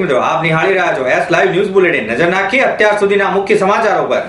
મિત્રો, આપ નિહાળી રહ્યા છો એસ લાઈવ ન્યૂઝ બુલેટિન નજર નાખીએ અત્યાર સુધીના મુખ્ય સમાચારો પર.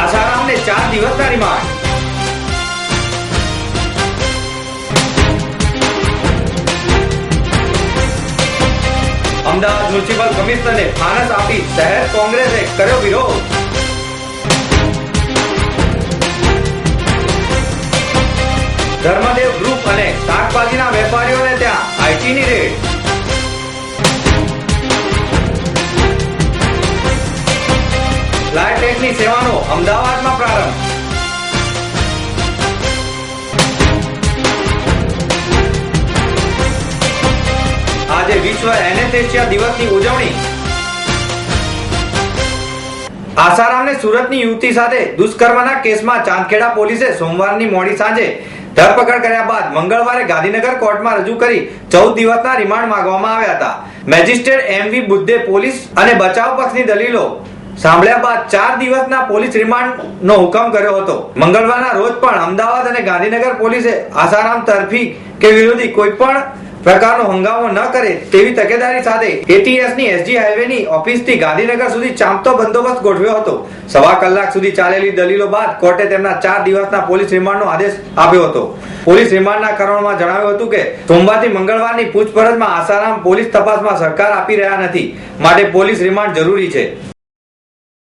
આસારામને ચાર દિવસના રિમાન્ડ. અમદાવાદ મ્યુનિસિપલ કમિશનરને ફાનસ આપી શહેર કોંગ્રેસે કર્યો વિરોધ. ધર્મદેવ ગ્રુપ અને શાકભાજીના વેપારીઓને ત્યાં આઈટીની રેડ. ફ્લાયટેકની સેવાનો અમદાવાદમાં પ્રારંભ. આજે વિશ્વ એનેસ્થેસિયા દિવસની ઉજવણી. આસારામને સુરતની યુવતી સાથે દુષ્કર્મના કેસમાં ચાંદખેડા પોલીસે સોમવારની મોડી સાંજે ધરપકડ કર્યા બાદ મંગળવારે ગાંધીનગર કોર્ટમાં રજૂ કરી ચૌદ દિવસના રિમાન્ડ માંગવામાં આવ્યા હતા. મેજિસ્ટ્રેટ એમ વી બુદ્ધે પોલીસ અને બચાવ પક્ષની દલીલો સાંભળ્યા બાદ ચાર દિવસના પોલીસ રિમાન્ડનો હુકમ કર્યો હતો. મંગળવારના રોજ પણ અમદાવાદ અને ગાંધીનગર પોલીસે આસારામ તરફી કે વિરોધી કોઈ પણ પ્રકારનો હંગામો ન કરે તેવી તકેદારી સાથે એટીએસની એસજી હાઈવે ની ઓફિસથી ગાંધીનગર સુધી ચાંપતો બંદોબસ્ત ગોઠવ્યો હતો. સવા કલાક સુધી ચાલેલી દલીલો બાદ કોર્ટે તેમના ચાર દિવસના પોલીસ રિમાન્ડનો આદેશ આપ્યો હતો. પોલીસ રિમાન્ડના કારણોમાં જણાવ્યું હતું કે, સોમવારથી મંગળવારની પૂછપરછમાં આસારામ પોલીસ તપાસમાં સરકાર આપી રહ્યા નથી. માટે પોલીસ રિમાન્ડ જરૂરી છે.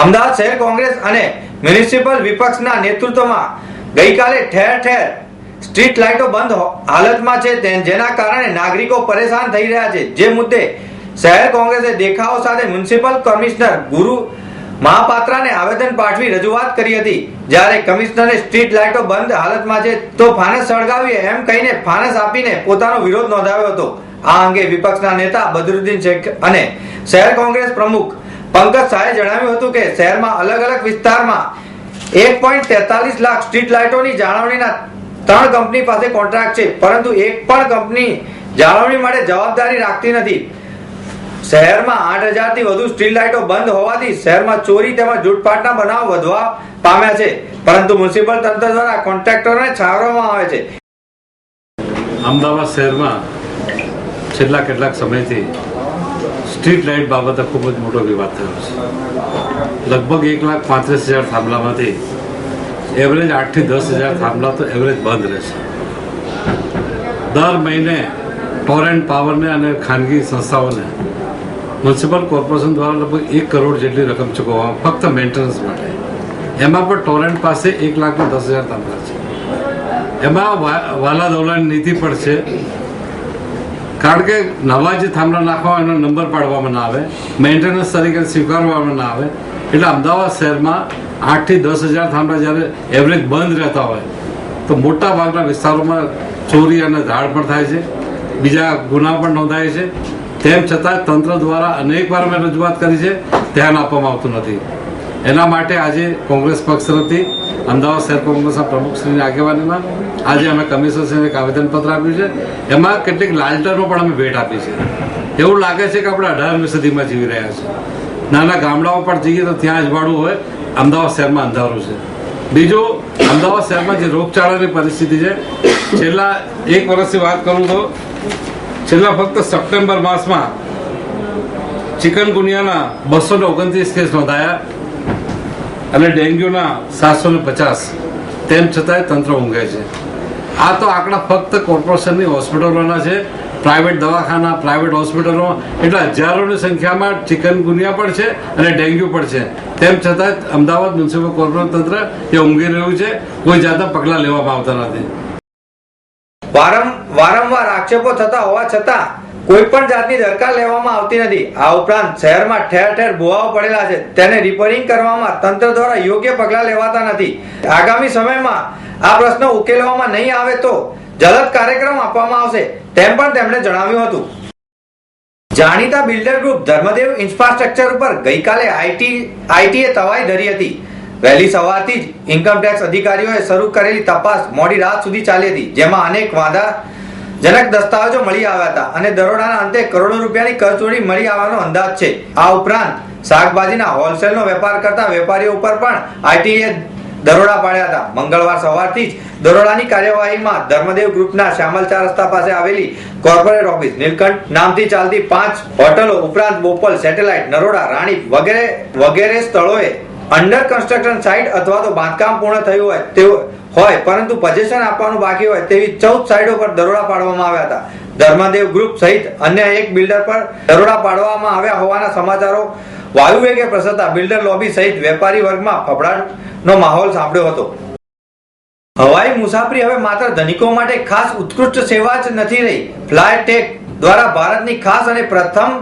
અમદાવાદ શહેર કોંગ્રેસ અને મ્યુનિસિપલ વિપક્ષના નેતૃત્વમાં ગઈકાલે ઠેર ઠેર સ્ટ્રીટ લાઇટો બંધ હાલતમાં છે જેના કારણે નાગરિકો પરેશાન થઈ રહ્યા છે. જે મુદ્દે શહેર કોંગ્રેસે દેખાવો સાથે મ્યુનિસિપલ કમિશનર ગુરુ મહાપાત્રાને આવેદન પાઠવી રજૂઆત કરી હતી. જ્યારે કમિશનરે સ્ટ્રીટ લાઇટો બંધ હાલતમાં છે, તો ફાનસ સળગાવીએ એમ કહીને ફાનસ આપીને પોતાનો વિરોધ નોંધાવ્યો હતો. આ અંગે વિપક્ષના નેતા બદરુદ્દીન શેખ અને શહેર કોંગ્રેસ પ્રમુખ પંકજ શાહે જણાવ્યું હતું કે શહેરમાં અલગ અલગ વિસ્તારમાં એક પોઈન્ટ તેતાલીસ લાખ સ્ટ્રીટ લાઇટોની જાળવણીના ત્રણ કંપની પાસે કોન્ટ્રાક્ટ છે, પરંતુ એક પણ કંપની જાળવણી માટે જવાબદારી રાખતી નથી. શહેરમાં આઠ હજારથી વધુ સ્ટ્રીટ લાઇટો બંધ હોવાથી શહેરમાં ચોરી તેમજ લૂંટફાટના બનાવ વધવા પામ્યા છે, પરંતુ મ્યુનિસિપલ તંત્ર દ્વારા કોન્ટ્રાક્ટરોને છાવરવામાં આવે છે. અમદાવાદ શહેરમાં છેલ્લા કેટલાક સમયથી સ્ટ્રીટ લાઇટ બાબતે ખૂબ જ મોટો વિવાદ થયો છે. લગભગ એક લાખ પાંત્રીસ હજાર થાંભલામાંથી એવરેજ આઠથી દસ હજાર થાંભલા તો એવરેજ બંધ રહેશે. દર મહિને ટોરેન્ટ પાવરને અને ખાનગી સંસ્થાઓને મ્યુનિસિપલ કોર્પોરેશન દ્વારા લગભગ એક કરોડ જેટલી રકમ ચૂકવવામાં ફક્ત મેન્ટેનન્સ માટે. એમાં પણ ટોરેન્ટ પાસે એક લાખને દસ હજાર થાંભલા છે. એમાં વાલા દોલાની નીતિ પણ છે. કારણ કે નવા જે થાંભલા નાખવા એનો નંબર પાડવામાં ના આવે મેન્ટેનન્સ તરીકે સ્વીકારવામાં ના આવે, એટલે અમદાવાદ શહેરમાં આઠથી દસ હજાર થાંભલા જ્યારે એવરેજ બંધ રહેતા હોય, તો મોટા ભાગના વિસ્તારોમાં ચોરી અને ધાડ પણ થાય છે. બીજા ગુના પણ નોંધાય છે. તેમ છતાં તંત્ર દ્વારા અનેકવાર મેં રજૂઆત કરી છે, ધ્યાન આપવામાં આવતું નથી. એના માટે આજે કોંગ્રેસ પક્ષ તરફથી અમદાવાદ શહેર કોંગ્રેસના પ્રમુખશ્રીની આગેવાનીમાં આજે અમે કમિશનરશ્રીને એક આવેદનપત્ર આપ્યું છે. એમાં કેટલીક લાલટનો પણ અમે ભેટ આપી છે. એવું લાગે છે કે આપણે અઢારમી સદીમાં જીવી રહ્યા છીએ. નાના ગામડાઓ પણ જઈએ તો ત્યાં અજવાળું હોય અમદાવાદ શહેરમાં અંધારું છે. બીજું, અમદાવાદ શહેરમાં જે રોગચાળાની પરિસ્થિતિ છે, છેલ્લા એક વર્ષથી વાત કરું તો, છેલ્લા ફક્ત સપ્ટેમ્બર માસમાં ચિકનગુનિયાના બસો ને ઓગણત્રીસ કેસ નોંધાયા અને ડેન્ગ્યુના સાતસો ને પચાસ. તેમ છતાંય તંત્ર ઊંઘે છે. આ તો આંકડા ફક્ત કોર્પોરેશનની હોસ્પિટલોના છે. પ્રાઇવેટ દવાખાના, પ્રાઇવેટ હોસ્પિટલો, એટલે હજારોની સંખ્યામાં ચિકનગુનિયા પણ છે અને ડેન્ગ્યુ પણ છે. તેમ છતાં અમદાવાદ મ્યુનિસિપલ કોર્પોરેશન તંત્ર એ ઊંઘી રહ્યું છે, કોઈ જાતના પગલાં લેવામાં આવતા નથી. વારં વારંવાર આક્ષેપો થતા હોવા છતાં કોઈ પણ જાતની દરકાર લેવામાં આવતી નથી. આ ઉપરાંત શહેરમાં ઠેર ઠેર ભુવાઓ પડેલા છે. તેને રિપેરિંગ કરવામાં તંત્ર દ્વારા યોગ્ય પગલાં લેવાતા નથી. આગામી સમયમાં આ પ્રશ્ન ઉકેલવામાં નહીં આવે તો જલદ કાર્યક્રમ આપવામાં આવશે, તેમ પણ તેમણે જણાવ્યું હતું. જાણીતા બિલ્ડર ગ્રુપ ધર્મદેવ ઇન્ફ્રાસ્ટ્રક્ચર ઉપર ગઈકાલે આઈટી, આઈટીએ તવાઈ ધરી હતી. વહેલી સવારથી જ ઇન્કમટેક્સ અધિકારીઓએ શરૂ કરેલી તપાસ મોડી રાત સુધી ચાલી હતી, જેમાં અનેક વાંધા જનક દસ્તાવેજો મળી આવ્યા હતા અને દરોડાના અંતે કરોડો રૂપિયાની કરચોરી મળી આવવાનો અંદાજ છે. આ ઉપરાંત શાકભાજીના હોલસેલનો વેપાર કરતા વેપારીઓ ઉપર પણ આઈટીએ દરોડા પાડ્યા હતા. મંગળવાર સવારથી જ દરોડાની કાર્યવાહીમાં ધર્મદેવ ગ્રુપના શ્યામલ ચાર રસ્તા પાસે આવેલી કોર્પોરેટ ઓફિસ નીલકંઠ નામથી ચાલતી પાંચ હોટલો ઉપરાંત બોપલ, સેટેલાઇટ, નરોડા રાણી વગેરે વગેરે સ્થળોએ અંડર કન્સ્ટ્રક્શન સાઇટ અથવા તો બાંધકામ પૂર્ણ થયું હોય તેવું હોય, પરંતુ પજેશન આપવાનું બાકી હોય તેવી ચૌદ સાઇડો પર દરોડા પાડવામાં આવ્યા હતા. ધર્માદેવ ગ્રુપ સહિત અન્ય એક બિલ્ડર પર દરોડા પાડવામાં આવ્યા હોવાના સમાચારો વાયુ વેગે પ્રસરતા બિલ્ડર લોબી સહિત વેપારી વર્ગમાં ફફડાટનો માહોલ સાંભળ્યો હતો. હવાઈ મુસાફરી હવે માત્ર ધનિકો માટે ખાસ ઉત્કૃષ્ટ સેવા જ નથી રહી. ફ્લાય ટેક દ્વારા ભારતની ખાસ અને પ્રથમ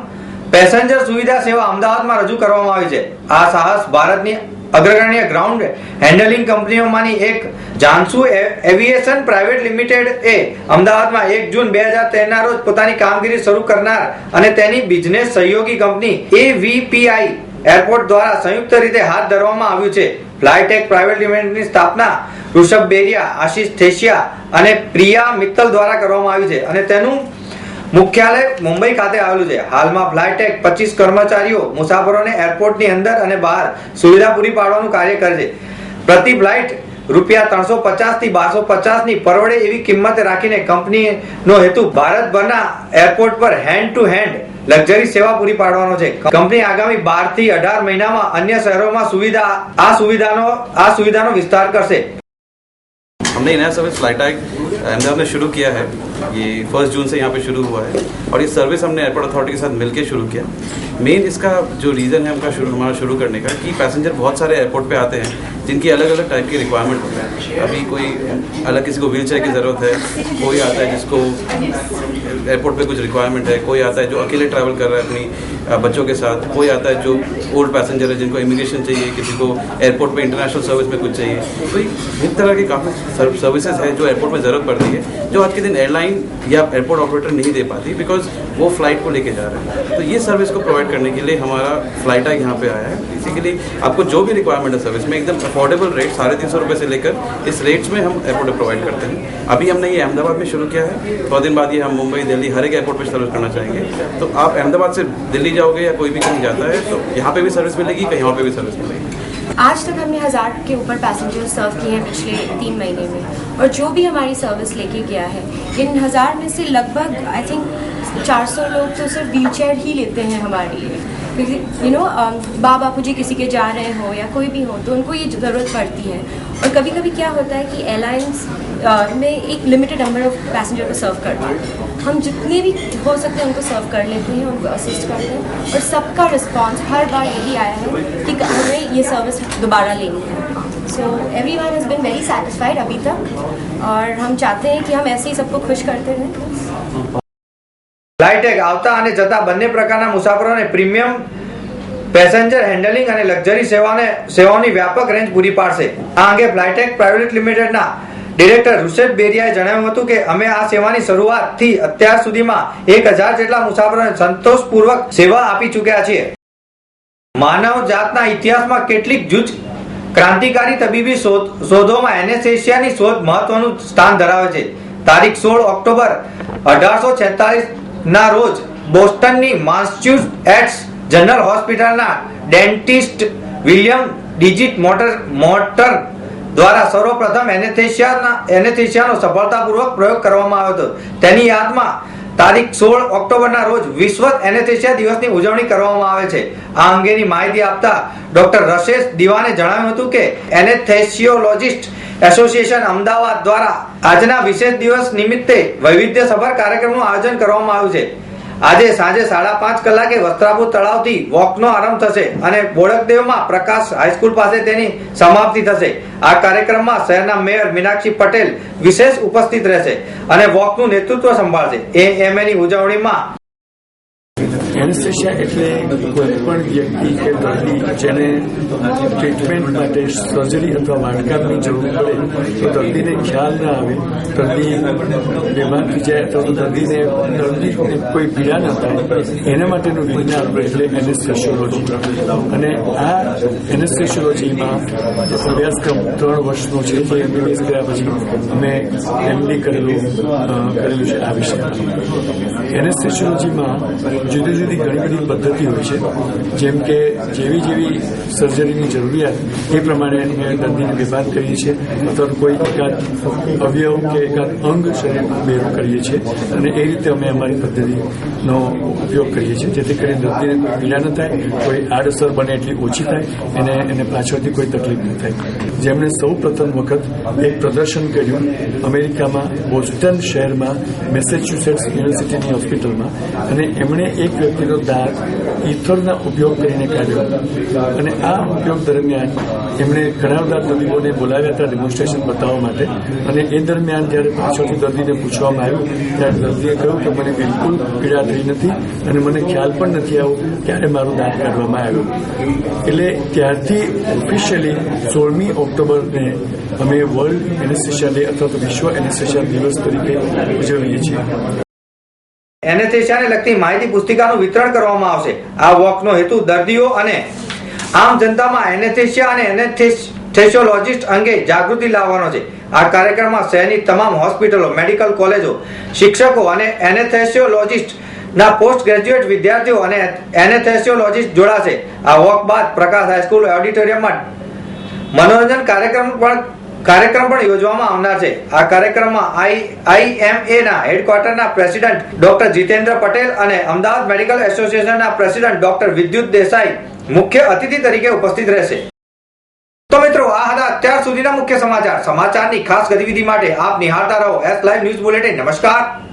પેસેન્જર સુવિધા સેવા અમદાવાદમાં રજૂ કરવામાં આવી છે. આ સાહસ ભારતની અગ્રગણ્ય ગ્રાઉન્ડ હેન્ડલિંગ કંપનીઓમાંની એક જાનસુ એવિએશન પ્રાઇવેટ લિમિટેડ એ અમદાવાદમાં એક જૂન બે હજાર તેરના રોજ પોતાની કામગીરી શરૂ કરનાર અને તેની બિઝનેસ સહયોગી કંપની એવીપીઆઈ એરપોર્ટ દ્વારા સંયુક્ત રીતે હાથ ધરવામાં આવ્યું છે. ફ્લાયટેક પ્રાઇવેટ લિમિટેડની સ્થાપના ઋષભ બેરિયા, આશિષ થેશિયા અને પ્રિયા મિત્તલ દ્વારા કરવામાં આવી છે અને તેનું મુખ્યાલય મુંબઈ ખાતે આવેલું છે હાલમાં ફ્લાયટેક પચીસ કર્મચારીઓ મુસાફરોને એરપોર્ટની અંદર અને બહાર સુવિધા પૂરી પાડવાનું કાર્ય કરે છે પ્રતિ ફ્લાઇટ રૂપિયા ત્રણસો પચાસ થી બારસો પચાસ ની પરવડે એવી કિંમત રાખીને કંપનીનો હેતુ ભારતભરના એરપોર્ટ પર હેન્ડ ટુ હેન્ડ લક્ઝરી સેવા પૂરી પાડવાનો છે કંપની આગામી બાર થી અઢાર મહિનામાં અન્ય શહેરોમાં સુવિધા આ સુવિધાનો આ સુવિધાનો વિસ્તાર કરશે हमने ये नया सर्विस फ्लाइट टैग अहमदाबाद में शुरू किया है। ये फ़र्स्ट जून से यहाँ पे शुरू हुआ है। और ये सर्विस हमने एयरपोर्ट अथॉरिटी के साथ मिलकर शुरू किया। मेन इसका जो रीज़न है हमका शुरू, हमारा शुरू करने का, कि पैसेंजर बहुत सारे एयरपोर्ट पे आते हैं, जिनकी अलग अलग टाइप की रिक्वायरमेंट होती है। अभी कोई अलग किसी को व्हील चेयर की ज़रूरत है, कोई आता है जिसको एयरपोर्ट पे कुछ रिक्वायरमेंट है, कोई आता है जो अकेले ट्रैवल कर रहा है अपनी बच्चों के साथ, कोई आता है जो ओल्ड पैसेंजर है, जिनको इमिग्रेशन चाहिए, किसी को एयरपोर्ट पर इंटरनेशनल सर्विस में कुछ चाहिए। तो इस तरह की काफ़ी सर्विसेज़ है जो एयरपोर्ट में ज़रूरत पड़ती है, जो आज के दिन एयरलाइन या एयरपोर्ट ऑपरेटर नहीं दे पाती बिकॉज़ वो फ़्लाइट को लेके जा रहे हैं। तो ये सर्विस को प्रोवाइड करने के लिए हमारा फ़्लाइट टैग यहाँ पे आया है। बेसिकली आपको जो भी रिक्वायरमेंट है सर्विस में, एकदम अफोर्डेबल रेट साढ़े तीन सौ से लेकर इस रेट्स में हम एयरपोर्ट प्रोवाइड करते हैं। अभी हमने ये अहमदाबाद में शुरू किया है। थोड़ा दिन बाद ये हम मुंबई, दिल्ली, हर एक एयरपोर्ट पर सर्विस करना चाहेंगे। तो आप अहमदाबाद से दिल्ली जाओगे या कोई भी कहीं जाता है तो यहाँ पर भी सर्विस मिलेगी, कहीं और पे भी सर्विस मिलेगी। आज तक हमने हज़ार के ऊपर पैसेंजर्स सर्व किए हैं पिछले तीन महीने में। और जो भी हमारी सर्विस लेके गया है, इन हज़ार में से लगभग आई थिंक 400 लोग तो सिर्फ़ व्हील चेयर ही लेते हैं हमारे लिए। क्योंकि यू नो बा बापू जी किसी के जा रहे हो या कोई भी हो तो उनको ये ज़रूरत पड़ती है। और कभी कभी क्या होता है कि एयरलाइंस में एक लिमिटेड नंबर ऑफ पैसेंजर को सर्व करते हैं हम जितने भी हो सकते हैं उनको सर्व कर लेते हैं उनको असिस्ट करते हैं और सबका रिस्पांस हर बार यही आया है कि हमें ये सर्विस दोबारा लेनी है so everyone has been very satisfied अभी तक और हम चाहते हैं कि हम ऐसे ही सबको खुश करते रहें ફ્લાઇટેક આવતા અને જતા બંને પ્રકારના મુસાફરોને પ્રીમિયમ પેસેન્જર હેન્ડલિંગ અને લક્ઝરી સેવાને સેવાઓની વ્યાપક રેન્જ પૂરી પાડશે આ અંગે ફ્લાઇટેક પ્રાઇવેટ લિમિટેડના ડિરેક્ટર ઋષભ બેરિયાએ જણાવ્યું હતું કે અમે આ સેવાની શરૂઆતથી અત્યાર સુધીમાં એક હજાર જેટલા મુસાફરોને સંતોષપૂર્વક સેવા આપી ચૂક્યા છીએ. માનવ જાતના ઇતિહાસમાં કેટલીક જૂજ ક્રાંતિકારી તબીબી શોધોમાં એનેસ્થેશિયાની શોધ મહત્વનું સ્થાન ધરાવે છે. તારીખ સોળ ઓક્ટોબર અઢારસો ના રોજ બોસ્ટનની માસ્ચ્યુસેટ્સ જનરલ હોસ્પિટલના ડેન્ટિસ્ટ વિલિયમ ડિજિટ મોટર મોટર દ્વારા સર્વપ્રથમ એનેસ્થેશિયાના એનેસ્થેશિયાનો સફળતાપૂર્વક પ્રયોગ કરવામાં આવ્યો હતો. તેની યાદમાં તારીખ સોળ ઓક્ટોબરના રોજ વિશ્વ એનેસ્થેશિયા દિવસની ઉજવણી કરવામાં આવે છે. આ અંગેની માહિતી આપતા ડોક્ટર રશેશ દિવાને જણાવ્યું હતું કે એનેસ્થેશિયોલોજિસ્ટ એસોસિએશન અમદાવાદ દ્વારા આજના વિશેષ દિવસ નિમિત્તે વૈવિધ્યસભર કાર્યક્રમનું આયોજન કરવામાં આવ્યું છે. આજે સાંજે સાડા પાંચ કલાકે વસ્ત્રાપુર તળાવથી વોકનો આરંભ થશે અને બોડકદેવમાં પ્રકાશ હાઈસ્કૂલ પાસે તેની સમાપ્તિ થશે. આ કાર્યક્રમમાં શહેરના મેયર મીનાક્ષી પટેલ વિશેષ ઉપસ્થિત રહેશે અને વોકનું નેતૃત્વ સંભાળશે. એ ની ઉજવણીમાં એનેસ્થેશિયા એટલે કોઈ પણ વ્યક્તિ કે દર્દી જેને ટ્રીટમેન્ટ માટે સર્જરી અથવા વાટકામની જરૂર પડે, તો દર્દીને ખ્યાલ ના આવે, દર્દી બીમાર થઈ જાય અથવા તો દર્દીને દર્દીને કોઈ પીડા ના થાય, એના માટેનું વિજ્ઞાન એટલે એનેસ્થેશિયોલોજી અને આ એનેસ્થેશિયોલોજીમાં અભ્યાસક્રમ ત્રણ વર્ષનો છે, જે એમબીબીએસ કર્યા પછી અમે એમડી કરેલું કરેલું છે આ વિષય. એનેસ્થેશિયોલોજીમાં જુદી જુદી જુદી ઘણી બધી પદ્ધતિ હોય છે. જેમ કે જેવી જેવી સર્જરીની જરૂરિયાત એ પ્રમાણે અમે દર્દીને વિભાગ કરીએ છીએ. અથવા કોઈ એકાદ અવયવ કે એકાદ અંગ શરીરમાં બેરું કરીએ છીએ. અને એ રીતે અમે અમારી પદ્ધતિનો ઉપયોગ કરીએ છીએ. જેથી કરીને દર્દીને પીડા ન થાય, કોઈ આડઅસર બને એટલી ઓછી થાય, એને એને પાછળથી કોઈ તકલીફ ન થાય. જેમણે સૌ પ્રથમ વખત એક પ્રદર્શન કર્યું અમેરિકામાં બોસ્ટન શહેરમાં મેસેચ્યુસેટ્સ યુનિવર્સિટીની હોસ્પિટલમાં. અને એમણે એક દાંત ઈથરના ઉપયોગ કરીને કાઢ્યો. અને આ ઉપયોગ દરમિયાન એમણે ઘણા બધા તબીબોને બોલાવ્યા હતા ડેમોન્સ્ટ્રેશન બતાવવા માટે. અને એ દરમિયાન જ્યારે પાછળથી દર્દીને પૂછવામાં આવ્યું, ત્યારે દર્દીએ કહ્યું કે મને બિલકુલ પીડા થઈ નથી અને મને ખ્યાલ પણ નથી આવ્યો ક્યારે મારું દાંત કાઢવામાં આવ્યું. એટલે ત્યારથી ઓફિશિયલી સોળમી ઓક્ટોબરને અમે વર્લ્ડ એનેસ્થેશિયા ડે અથવા તો વિશ્વ એનેસ્થેશિયા દિવસ તરીકે ઉજવીએ છીએ. એનેસ્થેશિયાને લગતી માહિતી પુસ્તિકાનું વિતરણ કરવામાં આવશે. આ વોકનો હેતુ દર્દીઓ અને આમ જનતામાં એનેસ્થેશિયા અને એનેસ્થેશિયોલોજિસ્ટ અંગે જાગૃતિ લાવવાનો છે. આ કાર્યક્રમમાં શહેરની તમામ હોસ્પિટલો, મેડિકલ કોલેજો, શિક્ષકો અને એનેસ્થેશિયોલોજિસ્ટ ના પોસ્ટ ગ્રેજ્યુએટ વિદ્યાર્થીઓ અને એનેસ્થેશિયોલોજિસ્ટ જોડાશે. આ વોક બાદ પ્રકાશ હાઈસ્કૂલ ઓડિટોરિયમમાં મનોરંજન કાર્યક્રમ પણ કાર્યક્રમ પણ યોજવામાં આવનાર છે. આ કાર્યક્રમમાં આઈ આઈએમએ ના હેડક્વાર્ટરના પ્રેસિડેન્ટ ડોક્ટર જીતેન્દ્ર પટેલ અને અમદાવાદ મેડિકલ એસોસિએશનના પ્રેસિડેન્ટ ડોક્ટર વિદ્યુત દેસાઈ મુખ્ય અતિથિ તરીકે ઉપસ્થિત રહેશે. તો મિત્રો, આ હતા અત્યાર સુધીના મુખ્ય સમાચાર. સમાચારની ખાસ ગતિવિધિ માટે આપ નિહાળતા રહો. એસ લાઈવ ન્યૂઝ બુલેટિન નમસ્કાર.